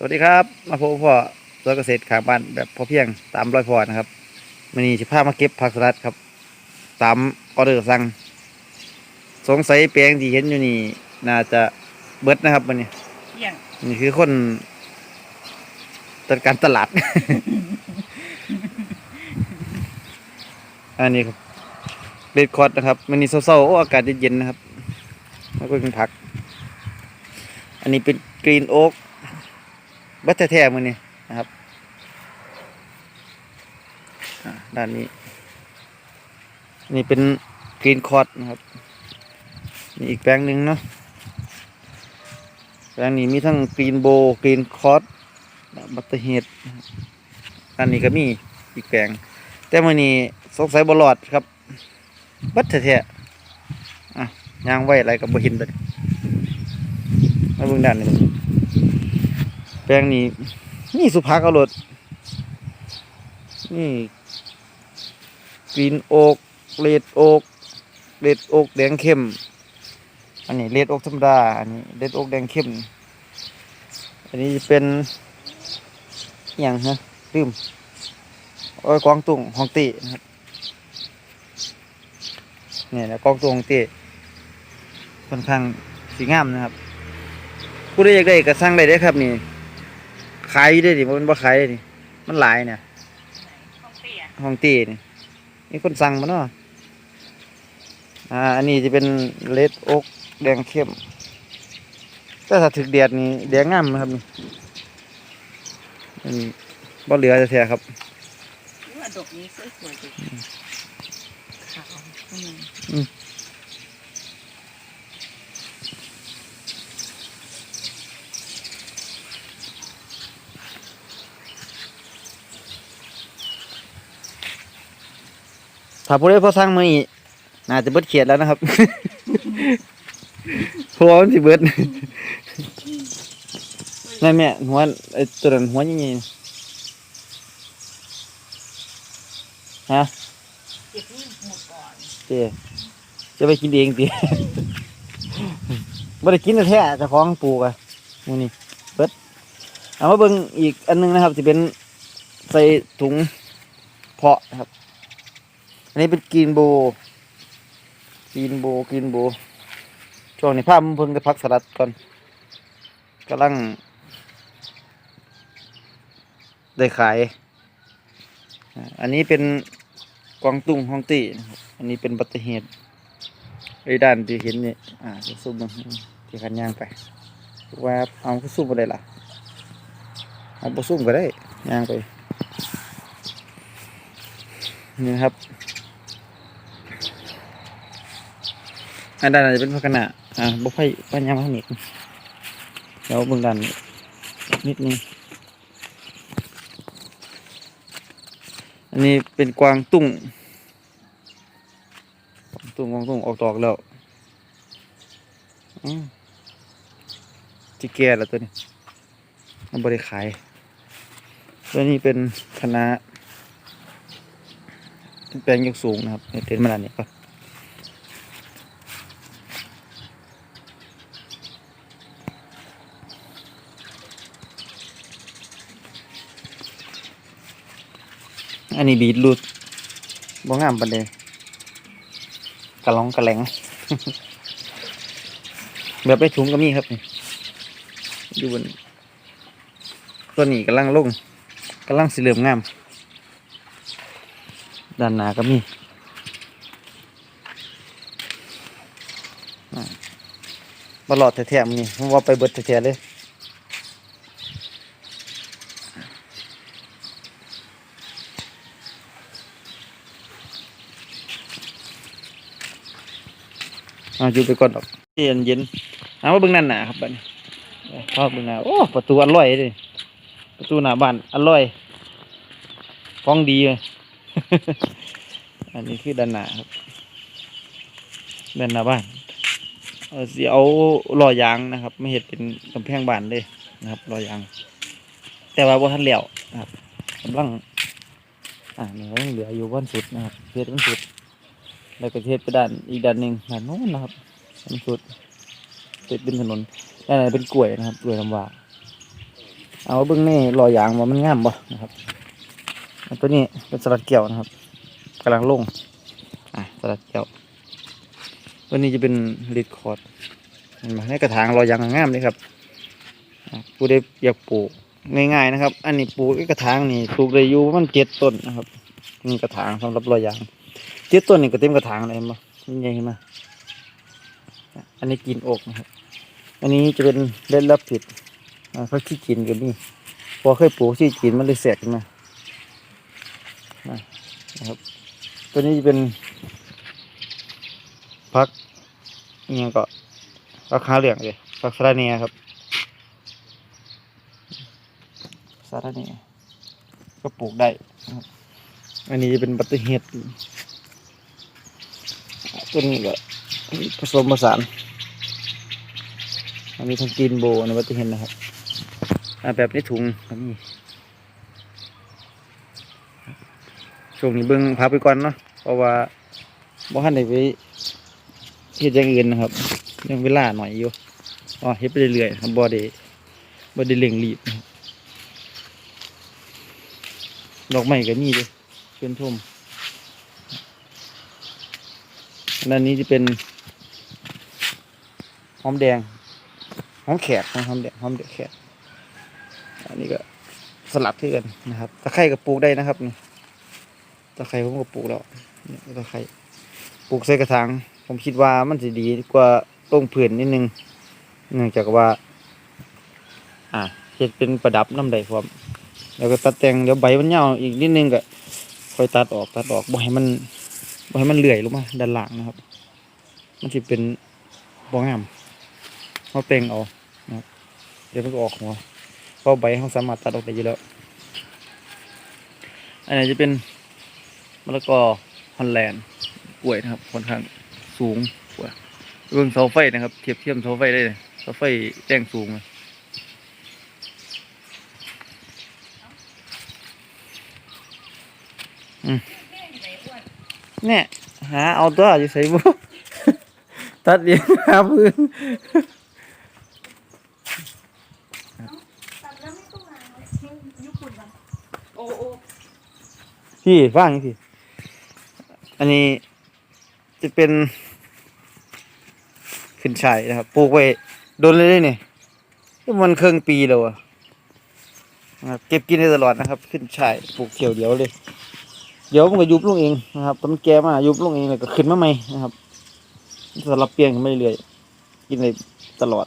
สวัสดีครับ มาพบกับพ่อสวนเกษตรขางบ้านแบบพอเพียงตามรอยพ่อนะครับมันนี้จะพามาเก็บผักสลัดครับ ตามออเดอร์สั่งสงสัยแปลงที่เห็นอยู่นี่ น่าจะเบิดนะครับมันนี้เที่ยงนี่คือคนจัดการตลาด อันนี้ครับเรดคอร์ดนะครับมันนี่เศร้าๆโอ้อากาศเย็นๆนะครับแล้วก็เป็นผัก อันนี้เป็นกรีนโอ๊ก บัตแท้ๆมือนี่นะครับด้านนี้ นี่เป็นกรีนคอร์ดนะครับนี่อีกแปลงหนึ่งเนาะแปลงนี้มีทั้งกรีนโบกรีนคอร์สบัตเตอร์เฮดอันนี้ก็มีอีกแปลง แต่มือนี้สงสัยบอลอดครับ บัตแท้ๆอะยางไว้อะไรกับบหินเลยมาเบิ่งด้านนี้ แปลงนี้นี่สุภาพเอารถนี่กรีนโอ๊กเลดโอ๊กเลดโอ๊กแดงเข้ม อันนี้เลดโอ๊กธรรมดาอันนี้เลดโอ๊กแดงเข้ม อันนี้เป็นอย่างฮะลืมโอ้ยกวางตุงฮองตีนะครับเนี่ยนะกวางตุงฮองตีค่อนข้างสีงามนะครับผู้ใดอยากได้ก็สั่งได้เด้ครับนี่ ขายอยู่ได้ดิมันบ่ขายได้ดิมันหลายเนี่ยข้าวเปียกฮองตีนี่มีคนสั่งมาเนาะอ่าอันนี้จะเป็นเลดโอ๊กแดงเข้มแต่ถ้าถึกแดดนี่แดงงามนะครับนี่อันนี้บ่เหลือจะแท้ๆครับนี่ว่าดอกนี้สวยๆจังขาวอืม ถ้าผู้ใดพอสั่งมาอีกน่าจะเบิดเขียดแล้วนะครับเพราะว่ามันสิเบิดนั่นแม่หัวไอ้ตัวนั้นหัวยังไงฮะเก็บนี่หมดก่อนเจ๊จะไปกินเองตีไม่ได้กินแท้ๆเจะของปูกอะมูนี่เบิดเอามาเบิ่งอีกอันหนึงนะครับจะเป็นใส่ถุงเพาะครับ นนี้เป็นกรีนโบกรีนโบกรีนโบช่วงนี้ภาพมันเพิ่งจะพักสลัดก่อนกำลัง ได้ขาย อันนี้เป็นกวางตุ้งฮองตี้อันนี้เป็นบัตเตอร์เฮดไอ้ด้านที่เห็นนี่อ่าจะซุ่มมาที่ขันย่างไปว่าเอาก็ซุ่มไปได้ล่ะเอาไปซุ่มก็ได้ย่างไปนี่ครับ อันด้านอาจจะเป็นพักขนาอ่าบุฟเฟ่ปัญญาพักนิดเดี๋ยวเบิ่งด้านนิดนึงอันนี้เป็นกวางตุ้งตุ้งกวางตุ้งออกดอกแล้วอืมจิแก่แล้วตัวนี้มันบริขายตัวนี้เป็นคณะเป็นแปลงยกสูงนะครับเต็นมาด้านนี้ก็ อันนี้บีดรูดบ่งามปานใดกระลองกระแหลง แบบไปถุงก็มีครับนี่อยู่บนตัวนี้กำลังลงกำลังสิเหลือมงาม ด้านหน้าก็มีอ่าบลอดแท้ๆมันนี่ผมว่าไปเบิดแท้ๆเลย อาอยู่ไปก่อนดอกเย็นเย็นเอามาเบิ่งนั่นหนาครับบัดนี้พอเบิ่งหน้าโอ้ประตูอร่อยเลยประตูหน้าบ้านอร่อยฟ้องดีเลยอันนี้คือด้านหน้าครับด้านหน้าบ้านเออสิเอาลอยยางนะครับ ไม่เห็ดเป็นกำแพงบ้านเลยนะครับลอยยาง แต่ว่าบ่ทันแล้วนะครับกำลังอ่าเนี่ยเหลืออยู่วันสุดนะครับเฮ็ดวันสุด แล้วก็เทศไปด้านอีกด้านหนึ่งด้านโน้นนะครับอันสุดเทศเป็นถนนด้านไหนเป็นกล้วยนะครับกล้วยลำวาเอาเบื้องนี่รอยยางว่ามันงามบ่นะครับตัวนี้เป็นสลัดเกี่ยวนะครับกำลังลงอะสลัดเกี่ยวตัวนี้จะเป็นลิดคอร์ดเห็นไหมในกระถางรอยยางงามเลยครับผู้ได้อยากปลูกง่ายๆนะครับ อันนี้ปลูกในกระถางนี่ปลูกได้อยู่ประมันเจ็ดต้นนะครับนี่กระถางสำหรับรอยยาง เจ็ดต้นนี่ก็เต็มกระถางเลยเห็นไหมนี่ไงเห็นไหมอันนี้กินอกนะครับ อันนี้จะเป็นเล่นรับผิดอ่าขี้กินก็มีพอเคยปลูกขี้กินมันเลยแสกมานะครับ ตัวนี้จะเป็นพักเงี้ยก็พักขาเหลืองเลยพักสาระเนียครับสาระเนียก็ปลูกได้ อันนี้จะเป็นบัตเตอร์เฮด ตัวนี้ก็ผสมผสานอันนี้ทั้งกินโบนบัตเตอร์เฮดนนะครับแบบในถุงก็มีช่วงนี้เบิ่งพักไปก่อนเนาะเพราะว่าบ่ทันได้ไปเฮ็ดอย่างอื่นนะครับ ยังเวลาหน่อยอยู่อ๋อเฮ็ดไปเรื่อยๆครับบ่ได้บ่ได้เร่งรีบนะครับดอกไม้ก็มีเด้เชิญชม อันนี้จะเป็นหอมแดงหอมแขกนะหอมแดงหอมแดงแขกอันนี้ก็สลับที่กันนะครับตะไคร่ก็ปลูกได้นะครับนี่ตะไคร่ผมก็ปลูกแล้วนี่ตะไคร่ปลูกใส่กระถางผมคิดว่ามันจะดีกว่าลงผืนนิดนึงเนื่องจากว่า อ่าเห็ดเป็นประดับน้ำใดพร้อมแล้วก็ตัดแต่งเดี๋ยวใบมันเหี่ยวอีกนิดนึงก็ค่อยตัดออกตัดออกบ่ให้มัน บ่ให้มันเลื่อยลงมาด้านล่างนะครับ มันจะเป็นบ่งามเขาแต่งเอานะครับ เดี๋ยวมันก็ออกหัวเพราะใบเขาสามารถตัดออกได้อยู่แล้ว อันนี้จะเป็นมะละกอฮอลแลนด์กล้วยนะครับค่อนข้างสูงกว่าเรื่องเสาไฟนะครับ เทียบเทียมเสาไฟได้เลยเสาไฟแจ้งสูงเลยอืม เนี่ยหาเอาตัวอยู่ใส่บุตัดเดียวหาพื้นตัดแล้วไม่ต้องล้างเลยยุบปุ่นมันโอ้โอ้พี่ฟังพี่อันนี้จะเป็นขึ้นชายนะครับ ปลูกไว้โดนเลยเด้นี่ยมันเครื่องปีแล้วอะนะเก็บกินได้ตลอดนะครับ ขึ้นชายปลูกเกี่ยวเดียวเลย เดี๋ยวมันก็ยุบลงเองนะครับตอนแก่มายุบลงเองแล้วก็ขึ้นมาใหม่นะครับสลับเปลี่ยนกันไปเรื่อยกินได้ตลอด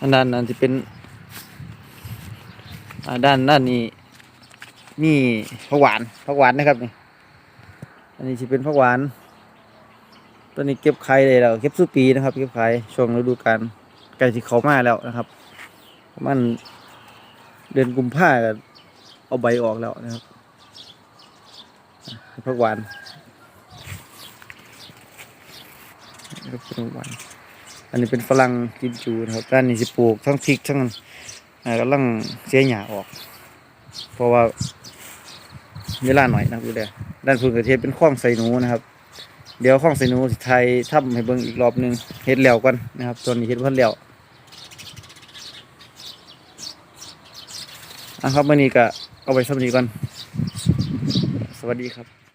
อันด้นนั้นจะเป็น อ่าด้านด้านนี้มีผักหวานผักหวานนะครับนี่อันนี้จะเป็นผักหวานตัวนี้เก็บไข่เลยแล้วเก็บสุปีนะครับ เก็บไข่ช่วงฤดูกาลใกล้ที่เขามาแล้วนะครับมันเดือนกุมภาก็เอาใบออกแล้วนะครับผักหวานผักหวาน อันนี้เป็นฝรั่งกิมจูนะครับด้านนี้สิปลูกทั้งพริกทั้ง กำลังเสียหญ้าออก เพราะว่าเวลาหน่อยนะครับดูแลด้านพื้นกระเทียมเป็นข้องใส่หนูนะครับ เดี๋ยวข้องใส่หนูสิไทยทำให้เบิ่งอีกรอบนึงเฮ็ดแล้วกันนะครับตอนนี้เฮ็ดเพิ่นแล้วอะครับวันนี้ก็เอาไปสำนีก่อนสวัสดีครับ